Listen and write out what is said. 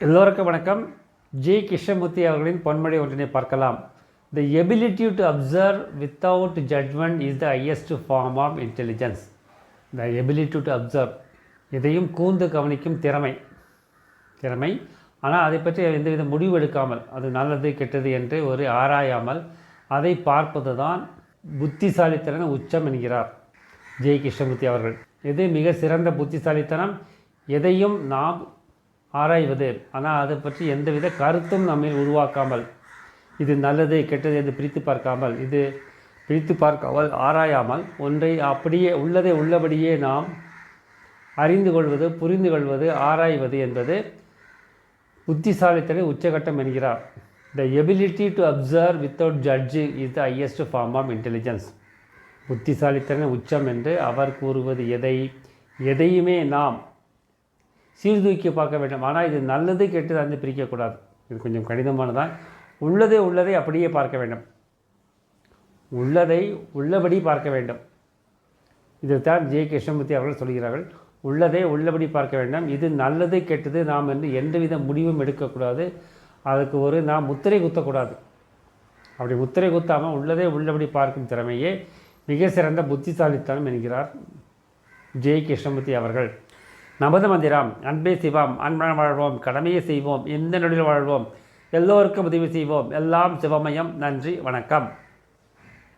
எல்லோருக்கும் வணக்கம். ஜி. கிருஷ்ணமூர்த்தி அவர்களின் பொன்மொழி ஒன்றினை பார்க்கலாம். The ability to observe without judgement is the highest form of intelligence the ability to observe எதையும் கூர்ந்து கவனிக்கும் திறமை. திறமை. ஆனால் அதை பற்றி எந்தவித முடிவு எடுக்காமல் அது நல்லது கெட்டது என்று ஒரு ஆராயாமல் அதை பார்ப்பது தான் புத்திசாலித்தன உச்சம் என்கிறார் ஜெய் கிருஷ்ணமூர்த்தி அவர்கள். இது மிக சிறந்த புத்திசாலித்தனம். எதையும் நாம் ஆராய்வது. ஆனால் அதை பற்றி எந்தவித கருத்தும் நம்மில் உருவாக்காமல் இது நல்லது கெட்டது என்று பிரித்து பார்க்காமல் இது பிரித்து பார்க்காமல் ஆராயாமல் ஒன்றை அப்படியே உள்ளதை உள்ளபடியே நாம் அறிந்து கொள்வது புரிந்து கொள்வது ஆராய்வது என்பது புத்திசாலித்தனை உச்சகட்டம் என்கிறார். The ability to observe without judging is the highest form of intelligence புத்திசாலித்தன உச்சம் என்று அவர் கூறுவது எதை? எதையுமே நாம் சீர்தூக்கி பார்க்க வேண்டும். ஆனால் இது நல்லது கெட்டது வந்து பிரிக்கக்கூடாது. இது கொஞ்சம் கடினமானதான் உள்ளதை உள்ளதை அப்படியே பார்க்க வேண்டும். உள்ளதை உள்ளபடி பார்க்க வேண்டும். இதைத்தான் ஜே. கிருஷ்ணமூர்த்தி அவர்கள் சொல்கிறார்கள். உள்ளதை உள்ளபடி பார்க்க வேண்டாம். இது நல்லது கெட்டது நாம் என்று எந்தவித முடிவும் எடுக்கக்கூடாது. அதுக்கு ஒரு நாம் முத்திரை குத்தக்கூடாது. அப்படி முத்திரை குத்தாமல் உள்ளதே உள்ளபடி பார்க்கும் திறமையே மிக சிறந்த புத்திசாலித்தனம் என்கிறார் ஜெய் கிருஷ்ணமூர்த்தி அவர்கள். நமது மந்திரம் அன்பே சிவம் அன்பன வாழ்வோம் கடமையை செய்வோம் எந்த நொடியில் வாழ்வோம். எல்லோருக்கும் உதவி செய்வோம். எல்லாம் சிவமயம். நன்றி வணக்கம்.